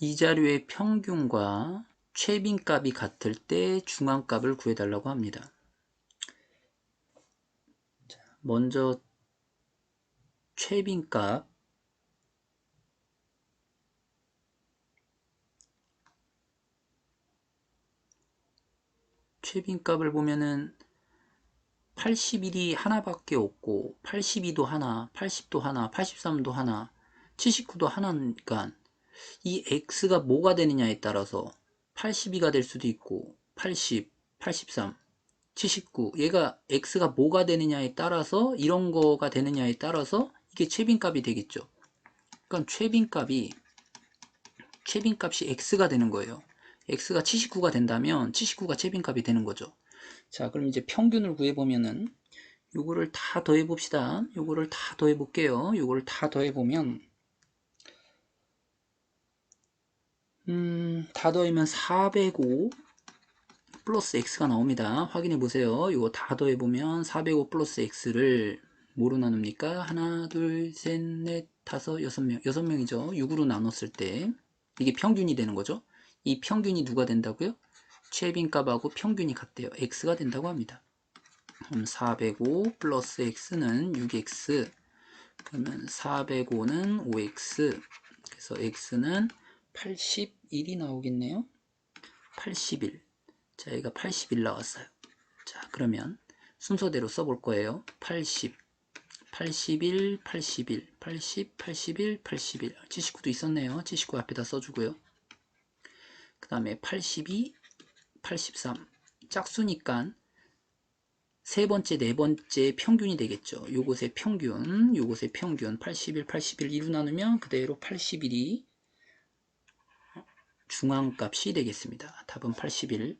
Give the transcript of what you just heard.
이 자료의 평균과 최빈값이 같을 때 중앙값을 구해달라고 합니다. 먼저 최빈값 최빈값을 보면은 81이 하나밖에 없고 82도 하나, 80도 하나, 83도 하나, 79도 하나니까 이 x가 뭐가 되느냐에 따라서 82가 될 수도 있고 80, 83, 79 얘가 x가 뭐가 되느냐에 따라서 이런 거가 되느냐에 따라서 이게 최빈값이 되겠죠. 그러니까 최빈값이 최빈값이 x가 되는 거예요. x가 79가 된다면 79가 최빈값이 되는 거죠. 자, 그럼 이제 평균을 구해보면은 요거를 다 더해봅시다. 요거를 다 더해볼게요. 요거를 다 더해보면 음, 다 더하면 405 플러스 x가 나옵니다. 확인해 보세요. 이거 다 더해보면 405 플러스 x를 뭐로 나눕니까? 하나, 둘, 셋, 넷, 다섯, 여섯 명. 여섯 명이죠. 6으로 나눴을 때 이게 평균이 되는 거죠. 이 평균이 누가 된다고요? 최빈 값하고 평균이 같대요. x가 된다고 합니다. 그럼 405 플러스 x는 6x 그러면 405는 5x 그래서 x는 81이 나오겠네요. 81. 자, 여기가 81 나왔어요. 자, 그러면 순서대로 써볼 거예요. 80, 81, 81, 80, 81, 81. 79도 있었네요. 79 앞에다 써주고요. 그 다음에 82, 83. 짝수니까 세 번째, 네 번째 평균이 되겠죠. 요것의 평균, 요것의 평균 81, 81 2로 나누면 그대로 81이 중앙값이 되겠습니다. 답은 81